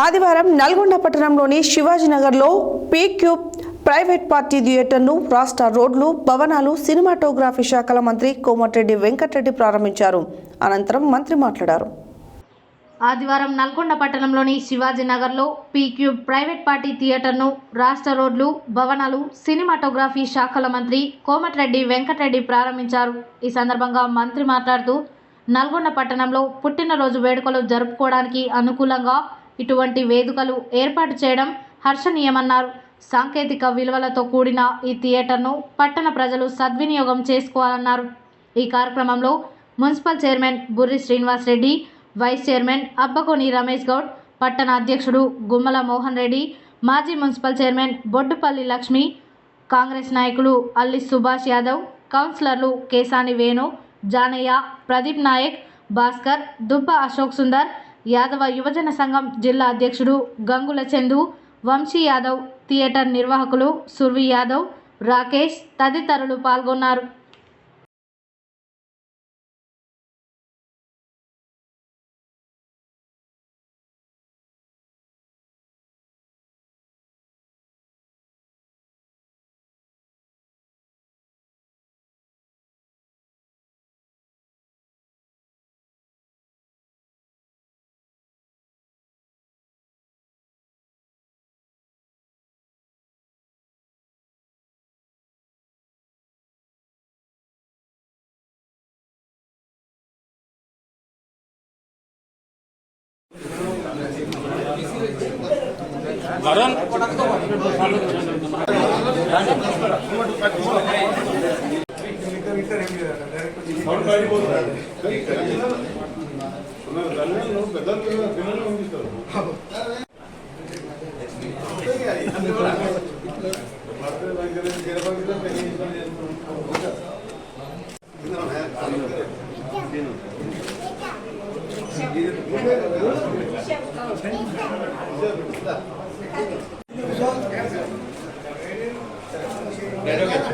ఆదివారం నల్గొండ పట్టణంలోని శివాజీనగర్లో పీక్యూ ప్రైవేట్ పార్టీ థియేటర్ను రాష్ట్ర రోడ్లు భవనాలు సినిమాటోగ్రఫీ శాఖల మంత్రి కోమటిరెడ్డి వెంకటరెడ్డి ప్రారంభించారు. అనంతరం మంత్రి మాట్లాడారు. ఆదివారం నల్గొండ పట్టణంలోని శివాజీనగర్లో పీక్యూబ్ ప్రైవేట్ పార్టీ థియేటర్ను రాష్ట్ర రోడ్లు భవనాలు సినిమాటోగ్రఫీ శాఖల మంత్రి కోమటిరెడ్డి వెంకటరెడ్డి ప్రారంభించారు. ఈ సందర్భంగా మంత్రి మాట్లాడుతూ నల్గొండ పట్టణంలో పుట్టినరోజు వేడుకలు జరుపుకోవడానికి అనుకూలంగా ఇటువంటి వేదికలు ఏర్పాటు చేయడం హర్షణీయమన్నారు. సాంకేతిక విలువలతో కూడిన ఈ థియేటర్ను పట్టణ ప్రజలు సద్వినియోగం చేసుకోవాలన్నారు. ఈ కార్యక్రమంలో municipal chairman Burri Srinivas Reddy vice chairman Abbakoni Ramesh Goud పట్టణ అధ్యక్షుడు గుమ్మల మోహన్ రెడ్డి మాజీ మున్సిపల్ చైర్మన్ బొడ్డుపల్లి లక్ష్మి కాంగ్రెస్ నాయకులు అల్లి సుభాష్ యాదవ్ కౌన్సిలర్లు కేసాని వేణు జానయ్య ప్రదీప్ నాయక్ భాస్కర్ దుబ్బ అశోక్ సుందర్ యాదవ యువజన సంఘం జిల్లా అధ్యక్షుడు గంగుల చందు వంశీ యాదవ్ థియేటర్ నిర్వాహకులు సుర్వి యాదవ్ రాకేష్ తదితరులు పాల్గొన్నారు. কারণ Thank you.